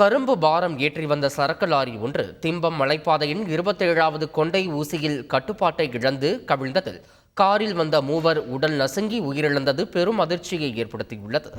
கரும்பு பாரம் ஏற்றி வந்த சரக்கு லாரி ஒன்று திம்பம் மலைப்பாதையின் இருபத்தேழாவது கொண்டை ஊசியில் கட்டுப்பாட்டை இழந்து கவிழ்ந்ததில் காரில் வந்த மூவர் உடல் நசுங்கி உயிரிழந்தது பெரும் அதிர்ச்சியை ஏற்படுத்தியுள்ளது.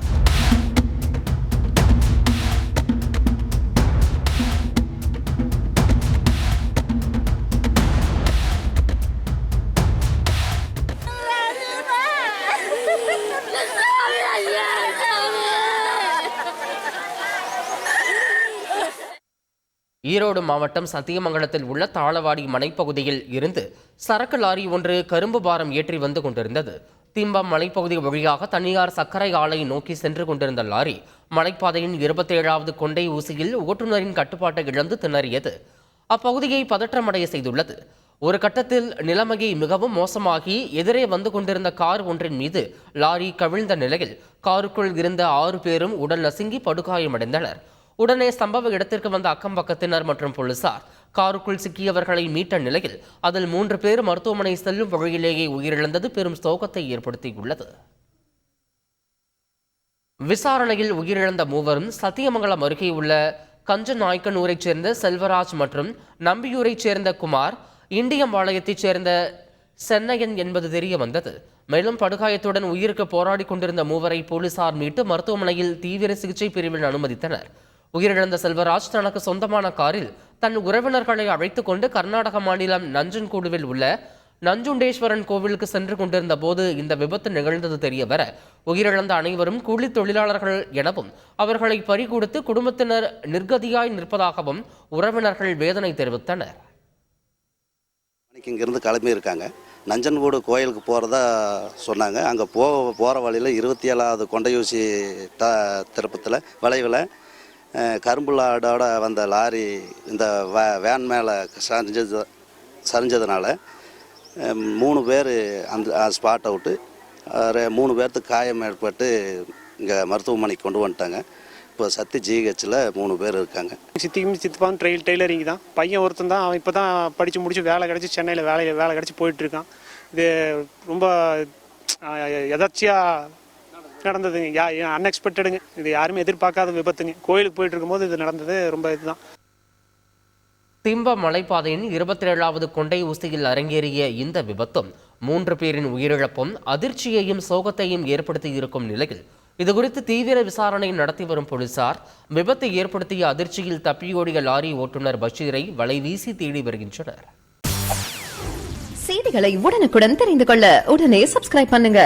ஈரோடு மாவட்டம் சத்தியமங்கலத்தில் உள்ள தாளவாடி மலைப்பகுதியில் இருந்து சரக்கு லாரி ஒன்று கரும்பு பாரம் ஏற்றி வந்து கொண்டிருந்தது. திம்பம் மலைப்பகுதி வழியாக தனியார் சர்க்கரை ஆலையை நோக்கி சென்று கொண்டிருந்த லாரி மலைப்பாதையின் இருபத்தேழாவது கொண்டை ஊசியில் ஓட்டுநரின் கட்டுப்பாட்டை இழந்து திணறியது. அப்பகுதியை பதற்றமடைய செய்துள்ளது. ஒரு கட்டத்தில் நிலைமையை மிகவும் மோசமாகி எதிரே வந்து கொண்டிருந்த கார் ஒன்றின் மீது லாரி கவிழ்ந்த நிலையில் காருக்குள் இருந்த ஆறு பேரும் உடல் நசுங்கி படுகாயமடைந்தனர். உடனே சம்பவ இடத்திற்கு வந்த அக்கம் பக்கத்தினர் மற்றும் போலீசார் காருக்குள் சிக்கியவர்களை மீட்ட நிலையில் அதில் மூன்று பேர் மருத்துவமனை செல்லும் வழியிலேயே உயிரிழந்தது பெரும் சோகத்தை ஏற்படுத்தியுள்ளது. விசாரணையில் உயிரிழந்த மூவரும் சத்தியமங்கலம் அருகே உள்ள கஞ்சநாய்க்கனூரைச் சேர்ந்த செல்வராஜ் மற்றும் நம்பியூரைச் சேர்ந்த குமார் இண்டியம்பாளையத்தைச் சேர்ந்த சென்னையன் என்பது தெரிய வந்தது. மேலும் படுகாயத்துடன் உயிருக்கு போராடி கொண்டிருந்த மூவரை போலீசார் மீட்டு மருத்துவமனையில் தீவிர சிகிச்சை பிரிவில் அனுமதித்தனர். உயிரிழந்த செல்வராஜ் தனக்கு சொந்தமான காரில் தன் உறவினர்களை அழைத்து கொண்டு கர்நாடக மாநிலம் நஞ்சன்கூடுவில் உள்ள நஞ்சுண்டேஸ்வரன் கோவிலுக்கு சென்று கொண்டிருந்த போது இந்த விபத்து நிகழ்ந்தது தெரியவர உயிரிழந்த அனைவரும் கூலி தொழிலாளர்கள் எனவும் அவர்களை பறிகொடுத்து குடும்பத்தினர் நிர்கதியாய் நிற்பதாகவும் உறவினர்கள் வேதனை தெரிவித்தனர். மணிக்கு இங்கேருந்து கிளம்பி இருக்காங்க நஞ்சன்கூடு கோயிலுக்கு போகிறதா சொன்னாங்க. அங்கே போ போகிற வழியில் இருபத்தி ஏழாவது கொண்டையூசி த திருப்பத்தில் வளைவில் கரும்புலாடோட வந்த லாரி இந்த வே வேன் மேலே சரிஞ்சது சரிஞ்சதுனால மூணு பேர் அந்த ஸ்பாட் அவுட்டு மூணு பேர்த்துக்கு காயம் ஏற்பட்டு இங்கே மருத்துவமனைக்கு கொண்டு வந்துட்டாங்க. இப்போ சத்தி ஜிஹெச்சில் மூணு பேர் இருக்காங்க. சித்திக்கும் சித்தப்பாவும் ட்ரெயில் டெய்லரிங் தான். பையன் ஒருத்தன் தான். அவன் இப்போ தான் படித்து முடிச்சு வேலை கிடச்சி சென்னையில் வேலை வேலை கிடச்சி போயிட்டுருக்கான் இது ரொம்ப எதாச்சியாக நடந்ததுங்க யா அன்எக்ஸ்பெக்டடுங்க இது யாருமே எதிர்பார்க்காத விபத்துங்க. கோயிலுக்கு போயிட்டு இருக்கும்போது இது நடந்தது. ரொம்ப இதுதான். திம்ப மலைப்பாதையின் இருபத்தி ஏழாவது கொண்டை ஊசியில் அரங்கேறிய இந்த விபத்தும் மூன்று பேரின் உயிரிழப்பும் அதிர்ச்சியையும் சோகத்தையும் ஏற்படுத்தி இருக்கும் நிலையில் இதுகுறித்து தீவிர விசாரணை நடத்தி வரும் போலீசார் விபத்தை ஏற்படுத்திய அதிர்ச்சியில் தப்பியோடிய லாரி ஓட்டுநர் பஷீரை வலைவீசி தேடி வருகின்றனர். செய்திகளை உடனுக்குடன் தெரிந்து கொள்ள உடனே சப்ஸ்கிரைப் பண்ணுங்க.